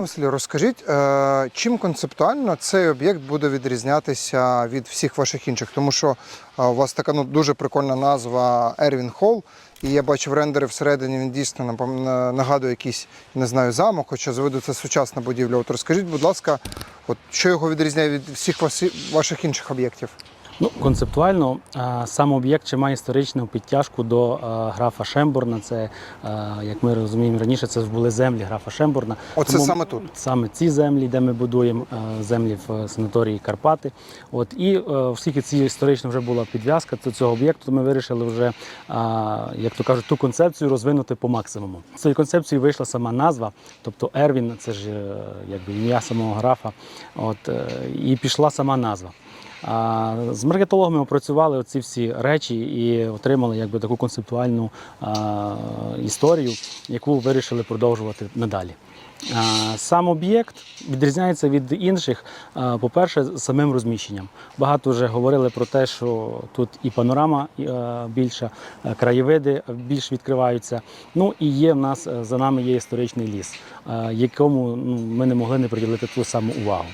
Василь, розкажіть, е, чим концептуально цей об'єкт буде відрізнятися від всіх ваших інших? Тому що е, у вас така ну, дуже прикольна назва Ервін Холл, і я бачив рендери всередині, він дійсно нагадує якийсь, не знаю, замок, хоча з виду це сучасна будівля. От розкажіть, будь ласка, от, що його відрізняє від всіх ваших інших об'єктів? Ну, концептуально сам об'єкт ще має історичну підтяжку до графа Шемборна. Це, як ми розуміємо, раніше це були землі графа Шемборна. Оце саме тут? Саме ці землі, де ми будуємо землі в е, санаторії Карпати. От і е, оскільки ці історично вже була підв'язка до цього об'єкту, то ми вирішили вже, як то кажуть, ту концепцію розвинути по максимуму. З цієї концепції вийшла сама назва, тобто Ервін, це ж е, якби ім'я самого графа. От і пішла сама назва. З маркетологами опрацювали оці всі речі і отримали якби таку концептуальну історію, яку вирішили продовжувати надалі. Сам об'єкт відрізняється від інших, по-перше, самим розміщенням. Багато вже говорили про те, що тут і панорама більша, краєвиди більш відкриваються. Ну і є в нас е, за нами є історичний ліс, якому ну, ми не могли не приділити ту саму увагу.